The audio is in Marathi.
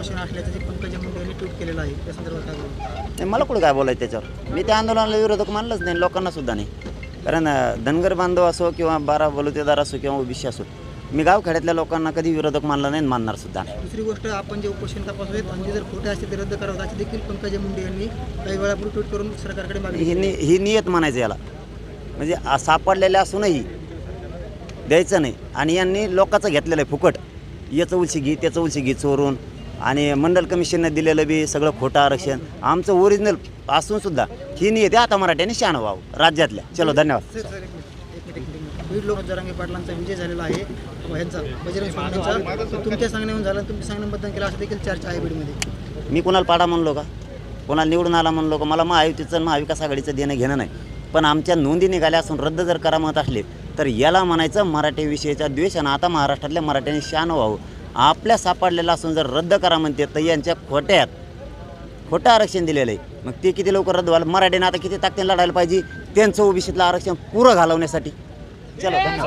उपोषण असल्याचं ते पंकजा मुंडे यांनी ट्विट केलेलं आहे. त्या संदर्भात काय बोलू नाही मला कुठं काय बोलायचं त्याच्यावर? मी त्या आंदोलनाला विरोधक मानलंच नाही लोकांना सुद्धा नाही. कारण अं, धनगर बांधव असो किंवा बारा बलुतेदार असो किंवा ओबीसी असो मी गावखेड्यातल्या लोकांना कधी विरोधक मानलं नाही आणि मानणार सुद्धा नाही. दुसरी गोष्ट आपण जे उपोषण तपासत आणि जे जर खोटे असते ते रद्द करावं अशी देखील पंकजा मुंडे यांनी काही वेळापूर्वी ट्विट करून सरकारकडे मागणी ही नि ही नियत म्हणायचं याला. म्हणजे आ- सापडलेले असूनही द्यायचं नाही. आणि यांनी लोकांचं घेतलेलं आहे फुकट. याचं उलशी घे त्याचं उलशी घे चोरून. आणि मंडल कमिशनने दिलेलं बी सगळं खोटं आरक्षण. आमचं ओरिजिनल असून सुद्धा ही नियत आहे आता मराठ्यांनी शहाणं व्हावं राज्यातल्या. चलो धन्यवाद. सर सर एक मिनिट एक मिनिट एक मिनिट. बीड लोक जरांगे पाटलांचा विजय झालेला आहे. ह्यांचा बजरंग सोनवणेचा तो तुमच्या सांगण्याहून झाला तुम्ही सांगणं मतदान केलं असं देखील चर्चा आहे बीडमध्ये. मी कुणाला पाडा म्हणलो का? कोणाला निवडून आला म्हणलो का? मला महायुतीचं महाविकास आघाडीचं देणं घेणं नाही. पण आमच्या नोंदी निघाल्या असून रद्द जर करा म्हणत असले तर याला म्हणायचं मराठीविषयीचा द्वेष आणि आता महाराष्ट्रातल्या मराठ्यांनी शान व्हावं. आपल्या सापडलेला असून जर रद्द करा म्हणते तर यांच्या खोट्यात खोटं आरक्षण दिलेलं आहे. मग ते किती लवकर रद्द व्हायला? मराठीनं आता किती ताकदीने लढायला पाहिजे? त्यांचं ओबीसीतलं आरक्षण पुरं घालवण्यासाठी. चला धन्यवाद.